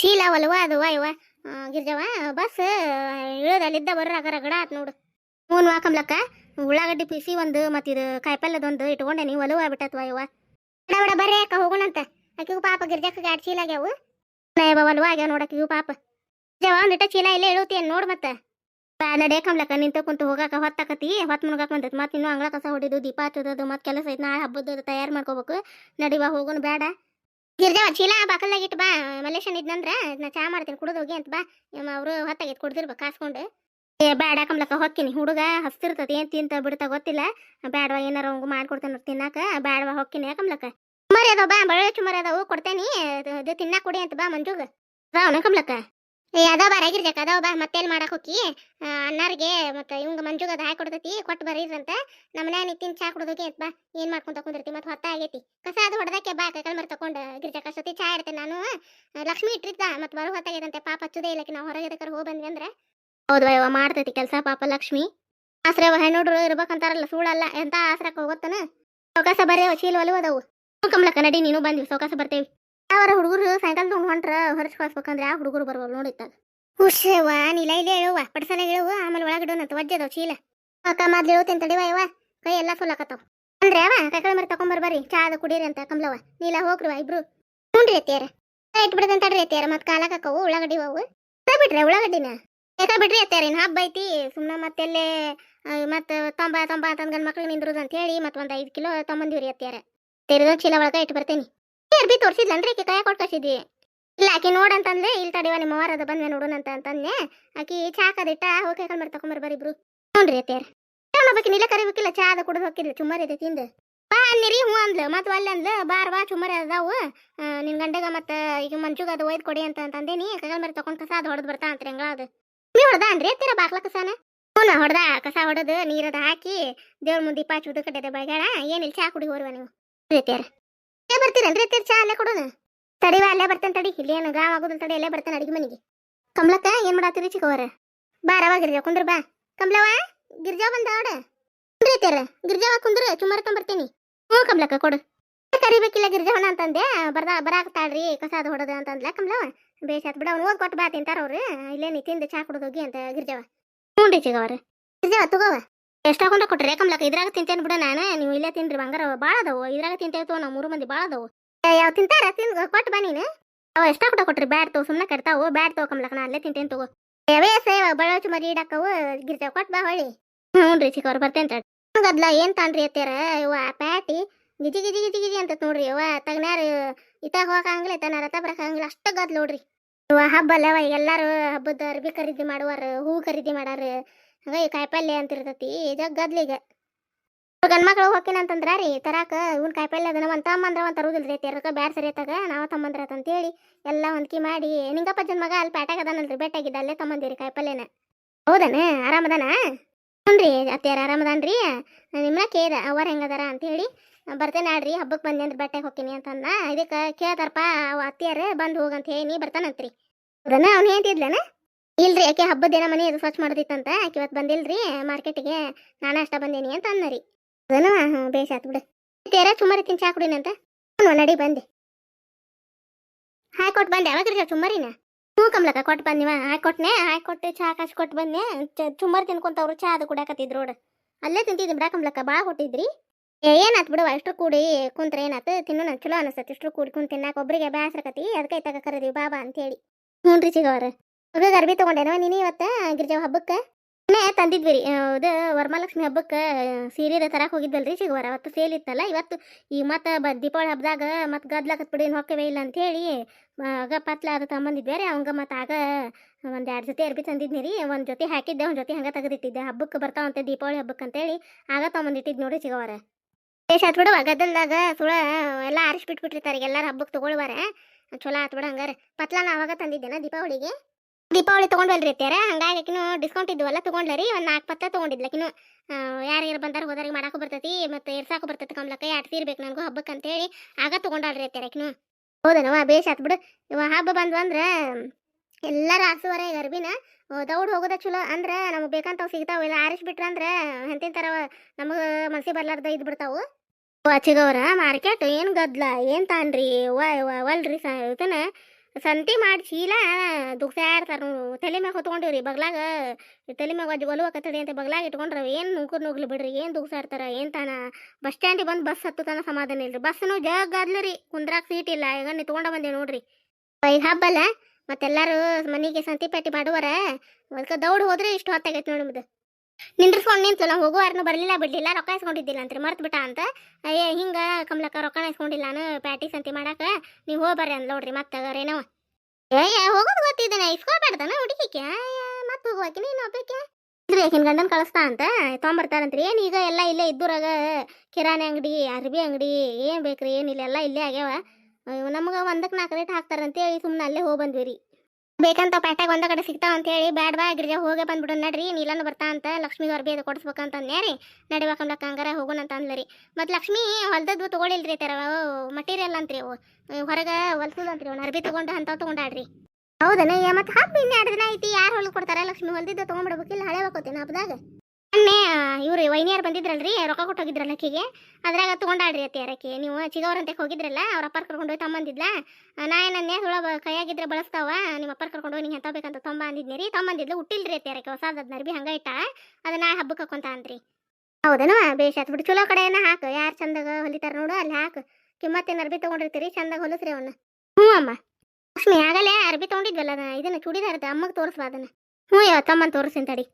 ಚೀಲ ಒಲವ, ಅದು ಇವ. ಗಿರ್ಜವ, ಬಸ್ ಇಳದ ಅಲ್ಲಿದ್ದ ಬರ್ರ ಅಗರ ಗಡ ಆತ್ ನೋಡು. ಮೂನ್ ವಾಕಂಬ್ಲಕ್ಕ ಉಳ್ಳಾಗಡ್ಡಿ ಪಿಸಿ ಒಂದು ಮತ್ತ ಇದು ಕಾಯಿಪಲ್ಯದೊಂದು ಇಟ್ಕೊಂಡೆ ನೀವು ಒಲವ ಬಿಟ್ಟತ್ವ ಇವ. ಬಡ ಬರ್ರಿ ಅಕ್ಕ ಹೋಗೋಣಂತ. ಆಕಿಗೂ ಪಾಪ ಗಿರ್ಜಕ್ಕ ಎರಡು ಚೀಲ ಆಗ್ಯಾವು. ನಯ ಒಲವ ಆಗ್ಯಾವ ನೋಡಕ್ಕಿಗೂ ಪಾಪ. ಜವ ಒಂದಿಟ್ಟ ಚೀಲ ಇಲ್ಲೇ ಇಳುತ್ತಿ ನೋಡ್ ಮತ್ತೆ. ನಡೆ ಕಂಬ್ಲಕ್ಕ, ನಿಂತ ಕುಂತು ಹೋಗಾಕ ಹೊತ್ತಾಕತಿ ಹೊತ್ತು ಮುಳುಗಾಕ ಬಂದೈತಿ. ಮತ್ತೆ ಇನ್ನೂ ಅಂಗಳ ಕಸ ಹೊಡಿದು, ದೀಪ ಹಚ್ಚೋದು ಮತ್ತೆ ಕೆಲಸ ಐತಿ, ನಾಳೆ ಹಬ್ಬದ ತಯಾರು ಮಾಡ್ಕೋಬೇಕು. ನಡಿವಾ ಹೋಗೋಣ ಬೇಡ. ಗಿರ್ಜವ ಚೀಲ ಬಾಕಲ್ದಾಗ ಇಟ್ಟು ಬಾ. ಮಲೇಶನ್ ಇದ್ನಂದ್ರ ನಾ ಚಾ ಮಾಡ್ತೀನಿ, ಕುಡಿದು ಹೋಗಿ ಅಂತ ಬಾ. ಅವರು ಹೊತ್ತಾಗೈತಿ ಕುಡ್ದಿರ್ಬೇಕು, ಕಾಸ್ಕೊಂಡು. ಏ, ಬ್ಯಾಡ ಕಂಬ್ಲಕ್ಕ ಹೊಕ್ಕಿನಿ. ಹುಡುಗ ಹಸ್ತಿರ್ತತಿ, ಏನ್ ತಿಂತ ಬಿಡ್ತಾ ಗೊತ್ತಿಲ್ಲ. ಬ್ಯಾಡವಾ, ಏನಾರ ಅವಂಗು ಮಾಡ್ಕೊಡ್ತೇನೆ ತಿನ್ನಾಕ. ಬ್ಯಾಡವಾ, ಹೊಕ್ಕಿನಿ ಕಮ್ಲಕ್ಕ? ಚುಮರಿ ಅದಾವ ಬಾ ಬಳೆ ಚುಮರಿ ಅದಾವು ಕೊಡ್ತೇನಿ. ಅದು ತಿನ್ನಾಕ ಕೊಡಿ ಅಂತ ಬಾ ಮಂಜುಗ. ಅದಾವನ ಕಂಬ್ಲಕ್ಕ ಏ ಅದಾವ ಬಾ ರಾಗಿರ್ಜಕ್ಕ ಅದಾವ ಬಾ ಮತ್ತೆಲ್ಲಿ ಮಾಡಕ್ ಹೋಗಿ ಅಣ್ಣಾರಿಗೆ ಮತ್ತೆ ಇವಂಗ ಮಂಜುಗ ಅದ ಹಾಕಿ ಕೊಡ್ತೈತಿ ಕೊಟ್ಟು ಬರೀರಂತ ನಮ್ಮ ಮನ್ಯಾಗ ನಿತ್ತಿನ ಚಾ ಕುಡ್ದೋಗಿ ಅಂತ ಬಾ, ಏನ್ ಮಾಡ್ಕೊಂತ ಕುಂದಿರ್ತಿ, ಮತ್ತೆ ಹೊತ್ತ ಆಗೈತಿ. ಕಸ ಅದು ಹೊಡೆದಕ್ಕೆ ಬಾ, ಕೈಕಲ್ ಮರ್ ತಕೊಂಡ, ಗಿರ್ಜಾಕ ಸತಿ ಚಾ ಇಡ್ತೇನೆ ನಾನು. ಲಕ್ಷ್ಮಿ ಇಟ್ಟಿದ್ದ ಮತ್ತೆ ಬರೋ ಹೊತ್ತಾಗೈತಂತೆ ಪಾಪ ಹಚ್ಚುದೇ ಇಲ್ಲಕ್ಕೆ ನಾವು ಹೊರಗೆ ಹೋಗ್ ಹೋಗಿ ಬಂದ್ವಿ ಅಂದ್ರೆ. ಹೌದು ಯವ್ವ ಮಾಡ್ತೈತಿ ಕೆಲಸ ಪಾಪ ಲಕ್ಷ್ಮಿ. ಆಶ್ರಯ ಹೆಣ್ಣುಡ್ರು ಇರ್ಬೇಕಂತಾರಲ್ಲ ಸುಳ್ಳಲ್ಲ, ಎಂತ ಆಶ್ರಯಕ್ಕೆ ಹೋಗತ್ತನ? ಸೌಕಾಸ ಬರೀ ಚೀಲ ಒಲವು ಅದಾವು. ಕಮಲಕ್ಕ, ನಡಿ, ನೀನು ಬಂದ್ವಿ ಸೌಕಾಸ ಬರ್ತೇವಿ. ಅವರ ಹುಡುಗರು ಸಾಯಂಕಾಲ ಹೊಂಟ್ರ ಹೊರಸ್ ಕಳ್ಸ್ಬೇಕಂದ್ರೆ ಆ ಹುಡುಗರು ಬರ್ಬೋದು ನೋಡಿತ್ತ ಹುಷವ ನೀಲ ಇಲ್ಲೇ ಹೇಳುವ ಪಡ್ಸಲ ಹೇಳುವ, ಆಮೇಲೆ ಒಳಗಿಡೋನಂತ ವಜ್ಜದವ ಚೀಲ. ಅಕ್ಕ ಮೊದ್ಲು ಹೇಳ್ತೇನೆ ತಡಿವ ಯವ್ವ ಕೈ ಎಲ್ಲ ಸುಲಾಕತ್ತವ ಅಂದ್ರೆ ಅವ ಕೈಕಳ ಮರಿ ತಕೊಂಬರ್ ಚಾ ಅದು ಕುಡೀರಿ ಅಂತ ಕಮಲವ ನೀಲ ಹೋಗ್ರಿವ ಇಬ್ರು. ಹುನ್ರಿ ಅತ್ತಿಯಾರ. ಇಟ್ಟು ಬಿಡದಂತ ತಡ್ರಿ ಅತ್ತಿಯಾರ, ಮತ್ತೆ ಕಾಲಕ್ಕವು ಉಳ್ಳಾಗಡ್ಡಿ ಅವು. ಬಿಟ್ರೆ ಉಳ್ಳಾಗಡ್ಡಿನ? ಯಾಕೆ ಬಿಡ್ರಿ ಅತ್ತಾರ ಇನ್ನು ಹಬ್ಬ ಐತಿ ಸುಮ್ಮನೆ ಮತ್ತೆಲ್ಲೇ ಮತ್ತೆ ತೊಂಬ ತೊಂಬ ಅಂತ ಗಂಡ್ ಮಕ್ಳಿಗೆ ನಿಂದ್ರುದು ಅಂತ ಹೇಳಿ ಮತ್ತೆ ಒಂದು ಐದು ಕಿಲೋ ತೊಂಬಂದಿವ್ರಿ ಅತ್ತಾರ ತೆರೆದೊಂದು ಚೀಲ ಒಳಗೆ ಇಟ್ಟು ಬರ್ತೇನೆ. ಅರ್ಬಿ ತೋರಿಸಿದ್ಲನ್ರಿ ಆಕೆ ಕೈ ಕೊಟ್ಟು ಕಳ್ಸಿದ್ವಿ ಇಲ್ಲ, ಆಕೆ ನೋಡಂತಂದ್ರೆ ಇಲ್ಲಿ ತಡೆವ ನಿಮ್ಮ ವಾರದ ಬಂದ್ವೆ ನೋಡೋಣಂತ ಅಂತಂದೆ ಆಕಿ ಚಾಕದಿಟ್ಟ ಹೋಗಿ ಕೈ ಮಾಡಿ ತಕೊಂಬರ್ ಬರೀ ಇಬ್ರು. ನೋಡ್ರಿ ಅತ್ತಾರ ಹೋಗ್ಬೇಕು ನೀಲ ಕರಿಬೇಕಿಲ್ಲ ಅದ ಕುಡಿದು ಹೋಗಿಲ್ಲ ಚುಮ್ಮರಿ ಇದೆ ತಿಂದು. ಬಾ ಅನ್ನಿರಿ, ಹ್ಞೂ ಅಂದ್ಲು, ಮತ್ತು ಅಲ್ಲಿ ಅಂದ್ಲು ಬಾರ್ ಬಾ, ಚುಮ್ಮರಿ ಅದಾವು. ನಿನ್ ಗಂಡಗ ಮತ್ತೆ ಈಗ ಮಂಜುಗ ಅದು ಒಯ್ದು ಕೊಡಿ ಅಂತ ಅಂತಂದೇನಿ ಕೈಗಳು ಮರಿ ತಕೊಂಡ್ ಕಸ ಅದು ಹೊಡೆದು ಬರ್ತಾ ಅಂತ್ರಿ ಹಂಗ ಅದು. ನೀವು ಹೊಡೆದ ಅನ್ರಿ ಅತ್ತೀರ ಬಾಕ್ಲ ಕಸಾನ? ಹ್ಞೂ ಹೊಡೆದ, ಕಸ ಹೊಡೆದು ನೀರದ ಹಾಕಿ ದೇವ್ರ ಮುಂದೆ ದೀಪ ಹಚ್ಚುದು ಕಟ್ಟಿದೆ ಬೈಗಾಳ ಏನಿಲ್ಲ ಚಾ ಕುಡಿ ಹೋರ್ವ ನೀವು. ರೀತಿಯಾರ ಏ ಬರ್ತೀರನ್ರಿ ಎತ್ತೀರ ಚಾ ಅಲ್ಲೇ ಕೊಡೋಣ. ತಡಿವ ಅಲ್ಲೇ ಬರ್ತೇನೆ ತಡಿ. ಇಲ್ಲಿ ಏನು ಗಾವ್ ತಡಿ ಅಲ್ಲೇ ಬರ್ತಾನೆ ಅಡಿಗೆ ಮನೆಗೆ. ಕಮಲಕ್ಕ, ಏನ್ ಮಾಡಾತೀರಿ ಚಿಕ್ಕವರ ಬಾರವ ಗಿರ್ಜಾ ಕುಂದ್ರ ಬಾ. ಕಮಲವ ಗಿರ್ಜಾ ಬಂದ ಅವಡ? ಕುಂದ್ರಿ ಅತ್ಯಾರ ಗಿರ್ಜಾವ ಕುಂದ್ರ ಚುಮ್ಮರ ಬರ್ತೀನಿ. ಹ್ಞೂ ಕಮಲಕ್ಕ, ಕೊಡು. ಕರಿಬೇಕಿಲ್ಲ ಗಿರ್ಜಾವಣ ಅಂತಂದೆ. ಬರ್ದ ಬರಾಕ್ತಾಳ್ರಿ ಕಸ ಅದು ಹೊಡೋದು ಅಂತಂದ್ಲ ಕಮಲವ ಬೇಸ ಆತ್ ಬಿಡ, ಅವ್ನು ಓದ್ ಕೊಟ್ಟು ಬಾ ತಿಂತಾರ ಅವ್ರು. ಇಲ್ಲೇ ನೀ ತಿಂದು ಚಾ ಕುಡ್ದೋಗಿ ಹೋಗಿ ಅಂತ ಗಿರ್ಜಾವ. ಹ್ಞೂ ರೀ ಚಿಗವ್ರ ಗಿರ್ಜಾವ, ತಗೋವ. ಎಷ್ಟು ಹಾಕೊಂಡ ಕೊಟ್ರೆ? ಕಮಲಕ್ಕ, ಇದ್ರಾಗ ತಿಂತೇನೆ ಬಿಡ ನಾನು. ನೀವು ಇಲ್ಲೇ ತಿನ್ರಿ, ಬಂಗಾರ ಭಾಳ ಅದಾವು. ಇದ್ರಾಗ ತಿಂತೇವೆ ತೋ ನಾವು ಮೂರು ಮಂದಿ ಭಾಳ ಅದಾವು. ಯಾವ ತಿಂತಾರ? ತಿನ್ ಕೊಟ್ಟು ಬಾ ನೀನು. ಅವ ಎಷ್ಟ ಕೊಟ್ಟ ಕೊಟ್ರಿ? ಬ್ಯಾಡ್ ತಗೋ ಸುಮ್ಮನೆ ಕಟ್ತಾವು. ಬ್ಯಾಡ್ ತಗೋ ಕಮ್ಲಕ್ಕ, ನಾ ಅಲ್ಲೇ ತಿಂತೇನೆ ತಗೋ. ಯಾವೇ ಸೇವ ಬಳಚು ಮರಿ ಇಡಕ್ಕವು ಗಿರ್ತೇವೆ ಕೊಟ್ಟು ಬಾ ಹೊಳಿ ಹ್ಞೂ ರೀ ಚಿಕ್ಕವ್ರು ಬರ್ತೇನೆ ಗದ್ಲ, ಏನ್ ತಾನ್ರಿ ಅತ್ಯಾರ ಇವ ಪ್ಯಾಟಿ. ಗಿಜಿ ಗಿಜಿ ಗಿಜಿ ಗಿಜಿ ಅಂತ ನೋಡ್ರಿ ಇವ ತಗ್ನಾರ ಇತ್ತಾಗ ಹೋಗಂಗಿಲ್ಲ ಇತ್ತ ರಥ ಬರಕಂಗಿಲ್ಲ ಅಷ್ಟ ಗದ್ಲ ನೋಡ್ರಿ. ಇವ ಹಬ್ಬ ಅಲ್ಲವ ಎಲ್ಲಾರು ಹಬ್ಬದ ಅರ್ಬಿ ಖರೀದಿ ಮಾಡುವಾರ, ಹೂ ಖರೀದಿ ಮಾಡಾರ. ಹಂಗ ಈ ಕಾಯಿಪಲ್ಯ ಅಂತ ಇರ್ತೈತಿ ಜಗ್ ಗದ್ಲಿಗ. ಗಂಡ್ ಮಕ್ಳು ಹೋಗಿನ ಅಂತಂದ್ರ ರೀ, ತರಾಕ ಇವ್ನ ಕಾಯಿಪಲ್ಲೆ ಅದನ್ನ ನಮ್ಮ ತಮ್ಮಂದ್ರ ಒಂದ್ ತರುದಿಲ್ರಿ ತೆರಕ ಬ್ಯಾಡ್ ಸರಿ ನಾವು ತಮ್ಮಂದ್ರ ಅಂತೇಳಿ ಎಲ್ಲ ಹೊಂದ್ಕಿ ಮಾಡಿ, ನಿಂಗಪ್ಪ ಮಗ ಅಲ್ಲಿ ಪ್ಯಾಟಾಗ ಅದಾನಲ್ರಿ ಬೆಟ್ಟಾಗಿದ್ದ ಅಲ್ಲೇ ತಮ್ಮಂದಿರಿ ಕಾಯಿಪಲ್ಯನ ಹೌದನ ಆರಾಮದಾನ ಹ್ಞೂನ್ರಿ ಆರಾಮದಾನ ರೀ ನಿಮ್ಮನ್ನ ಕೇದ ಅವ್ರ ಹೆಂಗದಾರ ಅಂತೇಳಿ ಬರ್ತೇನೆ ಆಡ್ರಿ ಹಬ್ಬಕ್ಕೆ ಬಂದೆ ಅಂದ್ರೆ ಬಟ್ಟೆ ಹೋಗ್ತೀನಿ ಅಂತಂದ, ಇದಕ್ಕೆ ಕೇಳ್ತಾರಪ್ಪ ಅವ ಅತ್ತಿಯಾರ ಬಂದು ಹೋಗಂತ ಹೇಳಿ ನೀ ಬರ್ತಾನಂತ್ರಿ. ಹೌದನ, ಅವ್ನು ಹೇಳ್ತಿದ್ಲನ ಇಲ್ರಿ ಯಾಕೆ ಹಬ್ಬದ ಮನೆ ಇದು ಸ್ವಚ್ಛ ಮಾಡೋದಿತ್ತಂತ ಆಕೆ ಇವತ್ತು ಬಂದಿಲ್ರಿ, ಮಾರ್ಕೆಟಿಗೆ, ನಾನು ಅಷ್ಟ ಬಂದೇನಿ ಅಂತ ಅನ್ನರಿ ಅದನ ಹಾಂ ಬೇಷ್ ಆತ್ ಬಿಡು. ತೇರ ಸುಮಾರಿ ತಿನ್ ಚಾ ಅಂತ? ಹ್ಞೂ ನಡಿ ಬಂದೆ. ಹಾಯ್ ಕೊಟ್ಟು ಬಂದೆ, ಯಾವಾಗ ಸುಮಾರಿನ ಹ್ಞೂ ಕಮ್ಲಕ್ಕ ಕೊಟ್ಟು ಬಂದಿವ ಹಾಯ್ ಕೊಟ್ನೆ, ಹಾಯ್ ಕೊಟ್ಟು ಚಾ ಕಾಸು ಕೊಟ್ಟು ಬಂದೆ ಚುಮ್ಮರಿ ತಿನ್ಕೊಂತವ್ರು ಚಾ ಅದು ಕುಡಾಕತ್ತಿದ್ರು ನೋಡು. ಅಲ್ಲೇ ತಿಂತಿದ್ದೆ ಬಿಡ ಕಮ್ಲಕ್ಕ ಭಾಳ ಕೊಟ್ಟಿದ್ರಿ ಏನಾತ್ ಬಿಡುವ ಇಷ್ಟು ಕೂಡಿ ಕುಂತ್ರ ಏನಾತ್? ತಿನ್ನೋಣ, ಚಲೋ ಅನಸ್ತತಿ ಇಷ್ಟು ಕೂಡಿ ಕುಂತ ತಿನ್ನಾಕ ಒಬ್ರಿಗೆ ಬ್ಯಾಸ್ರಕತಿ ಅದಕ್ಕೆ ತಗ ಕರೆದಿವಿ ಬಾಬಾ ಅಂತೇಳಿ ಹ್ಞೂ ರೀ ಚಿಗವ್ರ. ಹುಡುಗ ಅರ್ಬಿ ತೊಗೊಂಡೇನೋ ನೀನು ಇವತ್ತು ಗಿರ್ಜಾವ ಹಬ್ಬಕ್ಕೆ? ಇನ್ನೇ ತಂದಿದ್ವಿ ರೀ ಇದು ವರಮಹಾಲಕ್ಷ್ಮಿ ಹಬ್ಬಕ್ಕೆ ಸೀರೆದ ತರಕ್ಕೆ ಹೋಗಿದ್ದಲ್ರಿ ಸಿಗುವಾರ ಅವತ್ತು ಸೇಲ್ ಇತ್ತಲ್ಲ, ಇವತ್ತು ಈಗ ಮತ್ತೆ ಬ, ದೀಪಾವಳಿ ಹಬ್ಬದಾಗ ಮತ್ತೆ ಗದ್ಲಾಕತ್ ಬಿಡಿ ಹೊಕ್ಕವೇ ಇಲ್ಲ ಅಂತೇಳಿ ಆಗ ಪತ್ಲ ಅದು ತಗೊಂಬಂದಿದ್ವಿ ರೀ, ಅವಂಗ ಮತ್ತೆ ಆಗ ಒಂದು ಎರಡು ಜೊತೆ ಅರ್ಬಿ ತಂದಿದ್ನಿ ರೀ, ಒಂದು ಜೊತೆ ಹಾಕಿದ್ದೆ, ಒಂದು ಜೊತೆ ಹಂಗೆ ತೆಗೆದಿಟ್ಟಿದ್ದೆ, ಹಬ್ಬಕ್ಕೆ ಬರ್ತಾವಂತೆ ದೀಪಾವಳಿ ಹಬ್ಬಕ್ಕೆ ಅಂತೇಳಿ ಆಗ ತೊಗೊಂಬಂದಿಟ್ಟಿದ್ದು ನೋಡಿ ಸಿಗೋವಾರ ಬೇಷ್ ಆತ್ ಬಿಡುವ ಗದ್ದಲ್ದಾಗ ಸುಳ ಎಲ್ಲ ಆರಿಸಿ ಬಿಟ್ಬಿಟ್ಟಿರ್ತಾರೆ ಎಲ್ಲಾರು ಹಬ್ಬಕ್ಕೆ ತಗೊಳ್ವಾರ, ಚಲೋ ಆತ್ ಹಂಗಾರೆ ಪತ್ಲ ನಾ ಅವಾಗ ತಂದಿದ್ದೆನಾ ದೀಪಾವಳಿಗೆ? ದೀಪಾವಳಿ ತಗೊಂಡ್ವಲ್ರಿ ಅತ್ಯಾರ ಹಂಗಾಗಿ ಡಿಸ್ಕೌಂಟ್ ಇದ್ವಲ್ಲ ತಗೊಂಡ್ಲರಿ ಒಂದು ನಾಲ್ಕು ಪತ್ತ ಯಾರು ಯಾರು ಬಂದಾರ ಹೋದಾರಿಗೆ ಮಾಡಾಕು ಬರ್ತೈತಿ, ಮತ್ತೆ ಇರ್ಸಾಕು ಬರ್ತೈತಿ ಕಮ್ಲಕ್ಕ ಎರಡು ಸೀರ್ಬೇಕು ನನಗೂ ಹಬ್ಬಕ್ಕೆ ಅಂತೇಳಿ ಆಗ ತಗೊಂಡಾಳ್ರಿ ಅತ್ಯಾರ ಆಕಿನು. ಹೌದನವ ಬೇಷ್ ಆತ್ ಬಿಡು. ಇವ ಹಬ್ಬ ಬಂದ್ವು ಅಂದ್ರೆ ಎಲ್ಲಾರು ಈಗ ಅರ್ಬಿನ ದೌಡ್ ಹೋಗೋದ ಚಲೋ ಅಂದ್ರೆ ನಮಗೆ ಬೇಕಂತವು ಸಿಗ್ತಾವ, ಇಲ್ಲ ಆರಿಸಿ ಬಿಟ್ರೆ ಅಂದ್ರೆ ಎಂತಿನ ಥರ ನಮಗೆ ಮನ್ಸಿ ಬರ್ಲಾರ್ದ ಇದ್ ಬಿಡ್ತಾವು. ಅಚ್ಚಿಗವ್ರ ಮಾರ್ಕೆಟ್ ಏನು ಗದ್ಲ, ಏನು ತಾನ್ರಿ ಒಲ್ರಿ ಇದನ್ನ ಸಂತಿ ಮಾಡಿ ಚೀಲ ದುಃಖಾಡ್ತಾರೆ ತಲೆ ಮ್ಯಾಗ ಹೊತ್ಕೊಂಡಿವ್ರಿ ಬಗ್ಲಾಗ. ತಲೆ ಮ್ಯಾಗ ಒಜ್ಜಿ ಒಲುವ ಕತ್ತಡಿ ಅಂತ ಬಗ್ಲಾಗ ಇಟ್ಕೊಂಡ್ರ. ಏನು ನುಗ್ಗುರ್ ನುಗ್ಲಿ ಬಿಡ್ರಿ, ಏನು ದುಗ್ಸಾಡ್ತಾರ ಏನು ತಾನ. ಬಸ್ ಸ್ಟ್ಯಾಂಡಿಗೆ ಬಂದು ಬಸ್ ಹತ್ತು ತನ ಸಮಾಧಾನ ಇಲ್ರಿ. ಬಸ್ನು ಜಗ್ಗಾದ್ಲು ರೀ. ಕುಂದ್ರಾಕ್ ಸೀಟ್ ಇಲ್ಲ. ಈಗ ನಿತ್ಕೊಂಡ ಬಂದೆ ನೋಡ್ರಿ. ಈಗ ಹಬ್ಬಲ್ಲ, ಮತ್ತೆಲ್ಲರೂ ಮನೆಗೆ ಸಂತಿ ಪಟ್ಟಿ ಮಾಡುವರ. ಅದಕ್ಕೆ ದೌಡ್ ಹೋದ್ರೆ ಇಷ್ಟು ಹೊತ್ತಾಗೈತೆ ನೋಡಿ ನಿಂದ್ರಿಸ್ಕೊಂಡು ನಿಂತು ನಾವು ಹೋಗುವಾರನು ಬರಲಿಲ್ಲ, ಬಿಡ್ಲಿಲ್ಲ, ರೊಕ್ಕ ಇಸ್ಕೊಂಡಿದ್ದಿಲ್ಲ ಅಂತ್ರಿ ಮರ್ತು ಬಿಟ್ಟ ಅಂತ. ಅಯ್ಯ ಹಿಂಗ ಕಮಲಕ್ಕ ರೊಕ್ಕ ಇಸ್ಕೊಂಡಿಲ್ಲ ನಾನು, ಪ್ಯಾಟಿ ಸಂತಿ ಮಾಡಾಕ, ನೀವು ಹೋಗಿ ಬರ್ರಿ ಅಂದ್ ನೋಡ್ರಿ ಮತ್ತೆ ರೇನವ ಏ ಹೋಗೋದು ಗೊತ್ತಿದ್ದೇನೆ ಇಸ್ಕೊಳ್ಬೇಡ್ದಾನ ಹುಡುಗಿಕೆ? ಮತ್ತೆ ಹೋಗುವಾಕಿ ನೀನು ಒಬ್ಬಕ್ಕೆ ಇದ್ರಿ ಆಕಿನ ಗಂಡನ ಕಳಿಸ್ತಾ ಅಂತ, ತೊಗೊಂಬರ್ತಾರಂತ್ರಿ, ಏನು ಈಗ ಎಲ್ಲ ಇಲ್ಲೇ ಇದ್ದೂರಾಗ, ಕಿರಾಣಿ ಅಂಗಡಿ, ಅರ್ಬಿ ಅಂಗಡಿ, ಏನು ಬೇಕ್ರಿ, ಏನಿಲ್ಲ, ಎಲ್ಲ ಇಲ್ಲೇ ಆಗ್ಯಾವ. ನಮ್ಗೆ ಒಂದಕ್ಕೆ ನಾಲ್ಕು ರೇಟ್ ಹಾಕ್ತಾರಂತೇಳಿ ಸುಮ್ಮನೆ ಅಲ್ಲೇ ಹೋಗಿ ಬಂದ್ವಿ ರೀ ಬೇಕಂತ ಪ್ಯಾಟಾಗ ಒಂದ ಕಡೆ ಸಿಗ್ತಾವ ಅಂತೇಳಿ, ಬ್ಯಾಡ್ ಬಾ, ಗಿರ್ಜಾ ಹೋಗೇ ಬಂದ್ಬಿಡು, ನಡ್ರಿ ನೀಲನ್ನು ಬರ್ತಾ ಅಂತ ಲಕ್ಷ್ಮಿಗೆ ಅರ್ಬಿ ಅದು ಕೊಡಿಸ್ಬೇಕಂತ ಅಂದ್ಯಾರಿ ನಡಿಬೇಕಂಬ್ಲಕ್ಕ ಹಂಗಾರ ಹೋಗೋಣ ಅಂತ ಅಂದ್ಲರಿ ಮತ್ತು ಲಕ್ಷ್ಮಿ ಹೊಲ್ದದ್ದು ತಗೊಳಿಲ್ರಿ ತರ ಮಟೀರಿಯಲ್ ಅಂತ್ರಿ ಅವು. ಹೊರಗೆ ಹೊಲ್ಸದಂತ್ರಿ ಅವ್ನು, ಅರ್ಬಿ ತೊಗೊಂಡು ಅಂತ ತಗೊಂಡಾಡ್ರಿ ಹೌದನ ಮತ್ತೆ ಹಬ್ಬ ಇನ್ನೇ ಎರಡು ದಿನ ಐತಿ, ಯಾರು ಹೊಲ್ದು ಕೊಡ್ತಾರ? ಲಕ್ಷ್ಮಿ ಹೊಲ್ದಿದ್ದು ತೊಗೊಂಡ್ಬಿಡ್ಬೇಕಿಲ್ಲ ಹಳೆ ಹಾಕೋತೀನಿ ಹಬ್ಬದಾಗ. ಮೊನ್ನೆ ಇವ್ರು ವೈನಿಯರ್ ಬಂದಿದ್ರಲ್ರಿ, ರೊಕ್ಕ ಕೊಟ್ಟು ಹೋಗಿದ್ರಲ್ಲ ಅಕ್ಕಿಗೆ. ಅದ್ರಾಗ ತೊಗೊಂಡಾಡ್ರಿ ಅತ್ತೆ ಯಾರಕ್ಕೆ. ನೀವು ಚಿಗವ್ರಂತೆ ಹೋಗಿದ್ರಲ್ಲ, ಅವ್ರ ಅಪ್ಪರ್ ಕರ್ಕೊಂಡು ಹೋಗಿ ತಮ್ಮಂದಿದ್ಲ ನಾ ಏನನ್ನೇ ಸುಳ ಕೈಯಾಗಿದ್ರೆ ಬಳಸ್ತಾವ? ನಿಮ್ಮ ಅಪ್ಪರ್ ಕರ್ಕೊಂಡು ಹೋಗಿ ನಿಂಗೆ ಬೇಕಂತ ತೊಂಬ ಅಂದಿದ್ನಿ ರೀ. ತೊಂಬಂದಿದ್ಲು ಹುಟ್ಟಿಲ್ರಿ ಅತ್ತಿ ಯಾರಕ್ಕೆ ಅರ್ಬಿ ನರ್ಬಿ ಹಂಗ ಇಟ್ಟ. ಅದನ್ನ ಹಬ್ಬಕ್ಕೆ ಹಾಕೊಂತ ಅಂದ್ರಿ. ಹೌದೇನು, ಬೇಷ್ ಆತ್ ಬಿಡು. ಚಲೋ ಕಡೆಯನ್ನ ಹಾಕು. ಯಾರು ಚಂದಾಗ ಹೊಲಿತಾರ ನೋಡು, ಅಲ್ಲಿ ಹಾಕು. ಕಿಮ್ಮತ್ತೇನು ಅರ್ಬಿ ತಗೊಂಡಿರ್ತೀರಿ, ಚಂದಾಗ ಹೊಲಿಸ್ರಿ ಅವನ್ನ ಹ್ಞೂ ಅಮ್ಮ. ಲಕ್ಷ್ಮಿ, ಆಗಲೇ ಅರ್ಬಿ ತಗೊಂಡಿದ್ವಲ್ಲ ಇದನ್ನ ಚೂಡಿದಾರದ ಅಮ್ಮಗೆ ತೋರಿಸ್ಬಾ ಅದನ್ನ. ಹ್ಞೂ ಯಾವ ತಮ್ಮನ್ ತೋರಿಸ್ತೀನಿ ತಡಿ.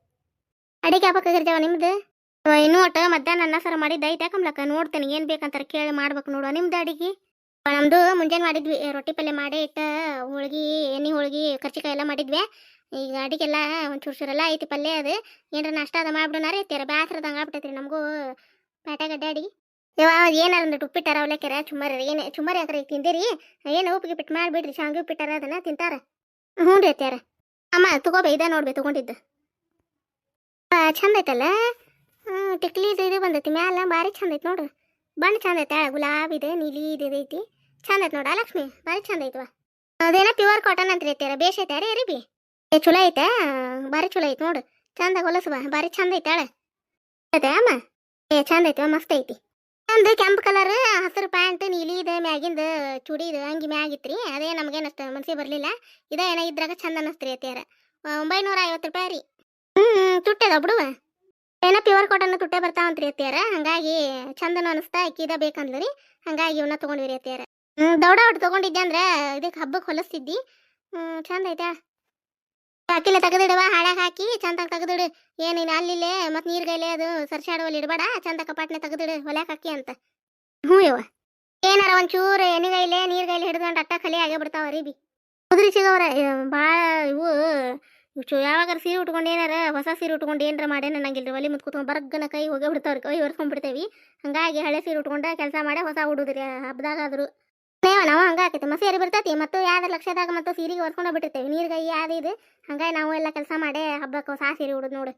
ಅಡಿಗೆ ಹಬ್ಬಕ್ಕಾಗಿರ್ತಾವ ನಿಮ್ದು? ಇನ್ನೂ ಒಟ್ಟು ಮಧ್ಯಾಹ್ನ ಅನ್ನ ಸಾರು ಮಾಡಿದ್ದು ಐತೆ ಕಮ್ಲಕ್ಕ. ನೋಡ್ತೇನೆ, ಏನು ಬೇಕಂತಾರೆ ಕೇಳಿ ಮಾಡ್ಬೇಕು ನೋಡುವ. ನಿಮ್ದು ಅಡಿಗೆ? ನಮ್ದು ಮುಂಜಾನೆ ಮಾಡಿದ್ವಿ ರೊಟ್ಟಿ ಪಲ್ಯ ಮಾಡಿ ಇಟ್ಟು ಹೋಳ್ಗಿ, ಎಣ್ಣೆ ಹೋಳ್ಗಿ ಕರ್ಚಿಕಾಯಿ ಎಲ್ಲ ಮಾಡಿದ್ವಿ. ಈಗ ಅಡಿಗೆಲ್ಲ ಒಂದು ಚೂರು ಚೂರೆಲ್ಲ ಐತಿ ಪಲ್ಯ ಅದು. ಏನಾರ ನಾಷ್ಟ ಅದ ಮಾಡ್ಬಿಡೋಣ ರೀ ಬೇಸರದಂಗ ಆಗ್ಬಿಟ್ಟೈತಿ ನಮಗೂ ಪ್ಯಾಟ್ಯಾಗ ಅಡಿಗೆ ಇವಾಗ ಏನಾರ ಒಂದು ಉಪ್ಪಿಟ್ಟಾರ ಅವಲಕ್ಕಿರ ಚುಮ್ಮರಿ ಏನು ಚುಮ್ಮರಿ ಈಗ ತಿಂದಿರಿ? ಏನು ಉಪ್ಪಿಗೆ ಪಿಟ್ಟು ಮಾಡಿಬಿಡ್ರಿ ಶಾಂಗಿ ಉಪ್ಪಿಟ್ಟಾರ ಅದನ್ನ ತಿಂತಾರ? ಹ್ಞೂ ರೀ ಅತ್ಯಾರ ಅಮ್ಮ, ತಗೋಬೇ, ಇದ ನೋಡ್ಬೇಕು ತಗೊಂಡಿದ್ದು. ಚಂದ ಐತಲ್ಲ? ಹ್ಞೂ ಟಿಕ್ಲಿ ಇದು ಬಂದೈತಿ, ಮ್ಯಾಲ ಭಾರಿ ಚಂದ ಐತಿ ನೋಡು. ಬಣ್ಣ ಚಂದ ಐತೆ, ಗುಲಾಬಿ ಇದೆ, ನೀಲಿ ಇದು ಇದು ಐತಿ. ಚಂದ ಐತ ನೋಡ ಲಕ್ಷ್ಮಿ, ಭಾರಿ ಚಂದ ಐತವ ಅದೇನ ಪ್ಯೂರ್ ಕಾಟನ್ ಅಂತ ಐತೆ ಬೇಷ್ ಐತೆ ರೀ ಅರಿಬಿ ಏ, ಚಲೋ ಐತೆ ಭಾರಿ ಚಲೋ ಐತಿ ನೋಡು. ಚಂದ ಹೊಲಸುವ ಭಾರಿ ಚಂದ ಐತೆ ಅಳ ಐತೆ ಅಮ್ಮ? ಏ ಚಂದ ಐತಿ ಮಸ್ತ್ ಐತಿ. ಚಂದ ಕೆಂಪು ಕಲರ್ ಹಸಿರು ಪ್ಯಾಂಟ್ ನೀಲಿ ಇದೆ, ಮ್ಯಾಗಿಂದ ಚೂಡಿ ಇದು, ಅಂಗಿ ಮ್ಯಾಗಿತ್ರಿ ಅದೇ ನಮ್ಗೆ ಅಷ್ಟು ಮನ್ಸಿಗೆ ಬರಲಿಲ್ಲ. ಇದ ಏನ ಇದ್ರಾಗ ಚಂದ ಅನ್ನಿಸ್ತ್ರಿ ಅತ್ಯಾರ ಒಂಬೈನೂರ ಐವತ್ತು ರೂಪಾಯಿ ರೀ. ಹ್ಞೂ ತುಟ್ಟೆದ ಬಿಡುವ. ಏನ ಪ್ಯೂರ್ ಕಾಟನ್ ತುಟ್ಟೆ ಬರ್ತಾವಂತ್ರಿ ಅತ್ಯಾರ ಹಂಗಾಗಿ ಚಂದನ ಅನಿಸ್ತಾ ಅಕ್ಕಿದ ಬೇಕಂದ್ರಿ ಹಂಗಾಗಿ ಇವನ್ನ ತಗೊಂಡಿವ್ರಿ ಅತ್ಯಾರ ಹ್ಮ್, ದೌಡ ಒಟ್ಟು ತಗೊಂಡಿದ್ದೆ ಅಂದ್ರೆ ಇದಕ್ಕೆ ಹಬ್ಬಕ್ಕೆ ಹೊಲಸ್ತಿದ್ದಿ. ಹ್ಮ್, ಚಂದ ಐತಾ ಅಕ್ಕಿಲೆ ತೆಗೆದಿಡುವ ಹಾಳಾಗ ಹಾಕಿ ಚಂದಾಗ ತೆಗೆದಿಡು. ಏನಿಲ್ಲ ಅಲ್ಲಿಲ್ಲೇ, ಮತ್ತು ನೀರ್ಗೈಲೆ ಅದು ಸರ್ಸಾಡುವಲ್ಲಿ ಇಡಬೇಡ. ಚಂದ ಕಪಾಟ್ನೆ ತೆಗೆದಿಡು ಹೊಲ್ಯಾಕ ಹಾಕಿ ಅಂತ. ಹ್ಞೂ ಇವ ಏನಾರ ಒಂಚೂರು ಎಣ್ಣೆಗೈಲೆ, ನೀರ್ಗೈಲೆ ಹಿಡ್ಕೊಂಡು ಅಟ್ಟ ಖಾಲಿ ಆಗೇ ಬಿಡ್ತಾವ ಬಿ. ಕುದುರೆ ಸಿಗವ್ರ ಭಾಳ ಇವು ಚು ಯಾವಾಗಾರ ಸೀರೆ ಉಟ್ಕೊಂಡು ಏನಾರ ಹೊಸ ಸೀರೆ ಉಟ್ಕೊಂಡು ಏನಾರ ಮಾಡೇನ ಅನ್ನಂಗಿಲ್ರಿ. ಒಲಿ ಮುತ್ ಕೂತ್ಕೊಂಡು ಬರ್ಗನ ಕೈ ಹೋಗಿ ಬಿಡ್ತಾವ್ರಿ. ಕೈ ಒರೆಸ್ಕೊಂಡ್ಬಿಡ್ತೇವಿ ಹಂಗಾಗಿ ಹಳೆ ಸೀರೆ ಉಟ್ಕೊಂಡ ಕೆಲಸ ಮಾಡಿ ಹೊಸ ಉಡುದ್ರಿ. ಹಬ್ಬದಾಗ ಆದರೂ ನೇವ ಹಂಗ ಆಕೈತಿ. ಮತ್ತೆ ಸೀರೆ ಬರ್ತೈತಿ ಮತ್ತು ಯಾವ್ದು ಲಕ್ಷದಾಗ ಮತ್ತು ಸೀರೆಗೆ ಒರ್ಸ್ಕೊಂಡ ಬಿಟ್ಟಿರ್ತೇವೆ ನೀರ್ಗೈ ಯಾವ್ದು ಇದು? ಹಂಗಾಗಿ ನಾವು ಎಲ್ಲ ಕೆಲಸ ಮಾಡಿ ಹಬ್ಬಕ್ಕೆ ಹೊಸ ಸೀರೆ ಉಡುದು ನೋಡು.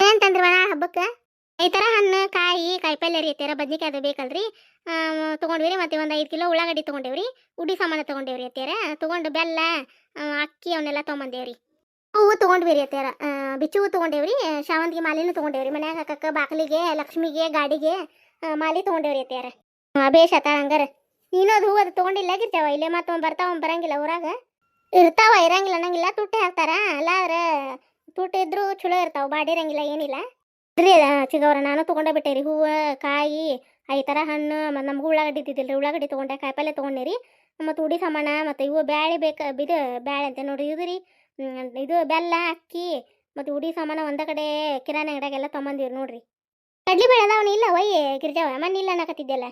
ಏನ್ ತಂದ್ರಿ ಮನ ಹಬ್ಬಕ್ಕೆ? ಈ ಥರ ಹಣ್ಣು, ಕಾಯಿ ಕಾಯಿಪಲ್ಯ ರೀ ಅತ್ತೀರ ಬದ್ನಿಕಾಯಿ ಅದು ಬೇಕಲ್ರಿ. ತಗೊಂಡ್ವಿ ಮತ್ತೆ ಒಂದು ಐದು ಕಿಲೋ ಉಳ್ಳಾಗಡ್ಡಿ ತೊಗೊಂಡೇವ್ರಿ. ಉಡಿ ಸಾಮಾನು ತಗೊಂಡೇವ್ರಿ ಅತ್ತೀರ ತಗೊಂಡು ಬೆಲ್ಲ ಅಕ್ಕಿ ಅವನ್ನೆಲ್ಲ ತೊಗೊಂಬಂದೇವ್ರಿ. ಹೂವು ತೊಗೊಂಡ್ವಿ ರೀ ಅತ್ಯಾರ ಬಿಚ್ಚು ಹೂವು ತೊಗೊಂಡೇವ್ರಿ ಶಾವಂತಿಗೆ ಮಾಲಿನೂ ತೊಗೊಂಡೇವ್ರಿ ಮನ್ಯಾಗ. ಹಾಕಕ್ಕೆ ಬಾಕಲಿಗೆ, ಲಕ್ಷ್ಮಿಗೆ, ಗಾಡಿಗೆ ಮಾಲಿ ತೊಗೊಂಡೇವ್ರಿ ಅತ್ಯಾರ ಬೇಷ್ ಆತ ಹಂಗಾರ. ನೀನು ಅದು ಹೂವು ಅದು ತೊಗೊಂಡಿಲ್ಲ ಆಗಿರ್ತಾವ ಇಲ್ಲೇ ಮತ್ತೊಂದು ಬರ್ತಾವ ಬರಂಗಿಲ್ಲ ಊರಾಗ. ಇರ್ತಾವ, ಇರಂಗಿಲ್ಲ, ಅನ್ನಂಗಿಲ್ಲ, ತುಟ್ಟಿ ಹಾಕ್ತಾರ. ಅಲ್ಲಾದ್ರ ತುಟ್ಟಿ ಇದ್ರು ಚಲೋ ಇರ್ತಾವ, ಬಾಡಿ ಇರಂಗಿಲ್ಲ, ಏನಿಲ್ಲ. ರೀ ಚಿಗವ್ರ, ನಾನು ತೊಗೊಂಡೇ ಬಿಟ್ಟೆ ರೀ ಹೂವು, ಕಾಯಿ ಈ ಥರ ಹಣ್ಣು ಮತ್ತು ನಮ್ಗೆ ಉಳ್ಳಾಗಡ್ಡಿ ಇದ್ದಿದ್ದಿಲ್ಲ ಉಳ್ಳಾಗಡ್ಡಿ ತೊಗೊಂಡೆ, ಕಾಯಿಪಲ್ಲೆ ತೊಗೊಂಡೆ ರೀ. ಮತ್ತು ಉಡಿ ಸಾಮಾನ ಮತ್ತು ಇವು ಬ್ಯಾಳೆ ಬೇಕು, ಬಿದ ಬ್ಯಾಳೆ ಅಂತ ನೋಡಿ ಇದು ರೀ ಇದು ಬೆಲ್ಲ ಅಕ್ಕಿ ಮತ್ತು ಉಡಿ ಸಾಮಾನು ಒಂದ ಕಡೆ ಕಿರಾಣಿ ಅಂಗಡಿಯಾಗೆಲ್ಲ ತೊಗೊಂಬಂದಿವ್ರಿ ನೋಡ್ರಿ. ಕಡ್ಲಿ ಬೇಳೆ ಅವನು ಇಲ್ಲ? ಒಯ್ ಗಿರ್ಜಾವ ಮಣ್ಣಿಲ್ಲ ಅನ್ನಕತ್ತಿದ್ದೆಲ್ಲ?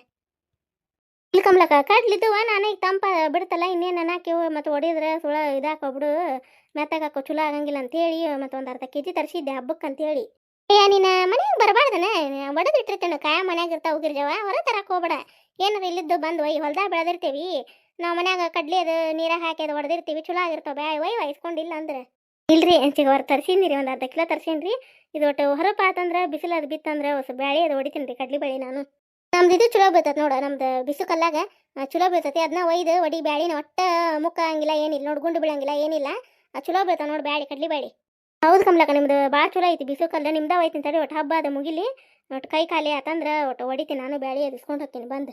ಇಲ್ಲಿ ಕಮಲಕ್ಕ ಕಡ್ಲಿದ್ದುವ ನಾನು ಈಗ ತಂಪ ಬಿಡ್ತಲ್ಲ, ಇನ್ನೇನು ಅನ್ನಕ್ಕಿವು ಮತ್ತು ಹೊಡಿದ್ರೆ ಸುಳ ಇದಾಕೋಬಿಡು ಮೆತ್ತಾಗ ಹಾಕೋ ಚಲೋ ಆಗಂಗಿಲ್ಲ ಅಂತೇಳಿ ಮತ್ತು ಒಂದು ಅರ್ಧ ಕೆ ಜಿ ತರಿಸಿದ್ದೆ ಹಬ್ಬಕ್ಕೆ ಅಂತೇಳಿ. ಏ, ನೀನು ಮನೆಗೆ ಬರಬಾರ್ದನ? ಒಡೆದಿಟ್ಟಿರ್ತೇನೆ ಕಾಯ ಮನ್ಯಾಗ ಇರ್ತಾವ ಗಿರ್ಜಾವ, ಹೊರ ತರಕ್ಕೆ ಹೋಗ್ಬೇಡ. ಏನಾರ ಇಲ್ಲಿದ್ದು ಬಂದು ಒಯ್ ಹೊಲ್ದಾಗ ಬೆಳೆದಿರ್ತೀವಿ. ನಾವು ಮನ್ಯಾಗ ಕಡ್ಲಿ ಅದು ನೀರಾಗ ಹಾಕಿ ಅದು ಹೊಡೆದಿರ್ತೀವಿ ಚಲೋ ಆಗಿರ್ತಾವ ಬ್ಯಾ ವೈ ವಹಿಸ್ಕೊಂಡಿಲ್ಲ ಅಂದ್ರೆ. ಇಲ್ರಿ ಚಿಗವ್ರ ತರ್ಸೀನಿ ರೀ, ಒಂದು ಅರ್ಧ ಕಿಲೋ ತರ್ಸೀನಿ ರೀ. ಇದು ಒಟ್ಟು ಹೊರಪ ಆತಂದ್ರೆ ಬಿಸಿಲು ಅದು ಬಿತ್ತಂದ್ರೆ ಹೊಸ ಬ್ಯಾಳಿ ಅದು ಹೊಡಿತೀನಿ ರೀ ಕಡ್ಲಿ ಬೇಳೆ ನಾನು. ನಮ್ದು ಇದು ಚಲೋ ಬೀಳ್ತದೆ ನೋಡು, ನಮ್ದು ಬಿಸು ಕಲ್ಲಾಗ ಚಲೋ ಬೀಳ್ತೈತಿ ಅದನ್ನ ಒಯ್ದು ಒಡಿ ಬ್ಯಾಳಿನ ಒಟ್ಟ ಮುಖ ಹಂಗಿಲ್ಲ, ಏನಿಲ್ಲ ನೋಡಿ, ಗುಂಡು ಬೀಳಂಗಿಲ್ಲ, ಏನಿಲ್ಲ. ಚಲೋ ಬೀಳ್ತಾವ ನೋಡಿ ಬ್ಯಾಳಿ, ಕಡ್ಲಿ ಬ್ಯಾಳಿ ಹೌದು ಕಮ್ಲಕ್ಕ, ನಿಮ್ದು ಭಾಳ ಚಲೋ ಐತಿ ಬಿಸು ಕಲ್ಲ ನಿಮ್ದ ಒಯ್ತೀನಿ ತಡಿ ಒಟ್ಟು ಹಬ್ಬ ಅದು ಮುಗಿಲಿ ಒಟ್ಟು ಕೈ ಖಾಲಿ ಆತಂದ್ರೆ ಒಟ್ಟು ಹೊಡಿತೀನಿ ನಾನು ಬ್ಯಾಳಿ ಎದಿಸ್ಕೊಂಡು ಹೋಗ್ತೀನಿ, ಬಂದು.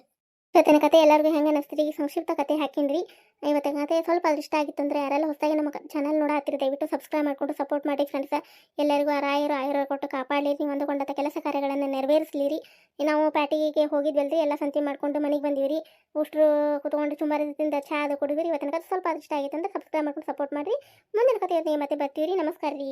ಇವತ್ತಿನ ಕತೆ ಎಲ್ಲರಿಗೂ ಹೆಂಗೆ ಅನಿಸ್ತೀರಿ ಸಂಕ್ಷಿಪ್ತ ಕತೆ ಹಾಕಿನ್ರಿ ಇವತ್ತಿನ ಕತೆ ಸ್ವಲ್ಪ ಇಷ್ಟ ಆಗಿತ್ತು ಅಂದರೆ ಯಾರೆಲ್ಲ ಹೊಸದಾಗಿ ನಮ್ಮ ಚಾನಲ್ ನೋಡಾತಿರಿ ದಯವಿಟ್ಟು ಸಬ್ಸ್ಕ್ರೈಬ್ ಮಾಡಿಕೊಂಡು ಸಪೋರ್ಟ್ ಮಾಡಿ ಫ್ರೆಂಡ್ಸ್ ಎಲ್ಲರಿಗೂ ಆರಾಯರು ಆಯುರ ಕೊಟ್ಟು ಕಾಪಾಡಲಿ ನೀವು ಅಂದುಕೊಂಡಂಥ ಕೆಲಸ ಕಾರ್ಯಗಳನ್ನು ನೆರವೇರಿಸಲಿರಿ. ನಾವು ಪ್ಯಾಟಿಗೆ ಹೋಗಿದ್ವಲ್ರಿ, ಎಲ್ಲ ಸಂತಿ ಮಾಡ್ಕೊಂಡು ಮನೆಗೆ ರೀ ಉಷ್ಟ್ರು ಕುತ್ಕೊಂಡು ಚುಂಬಾರದಿಂದ ಚಾ ಅದು ಕುಡಿದ್ರಿ ಇವತ್ತಿನ ಕತೆ ಸ್ವಲ್ಪ ಅದು ಇಷ್ಟ ಆಗಿತ್ತು ಅಂದರೆ ಸಬ್ಸ್ಕ್ರೈಬ್ ಮಾಡ್ಕೊಂಡು ಸಪೋರ್ಟ್ ಮಾಡಿರಿ. ಮುಂದಿನ ಕತೆ ಮತ್ತೆ ಬರ್ತೀವಿ ರೀ ನಮಸ್ಕಾರ ರೀ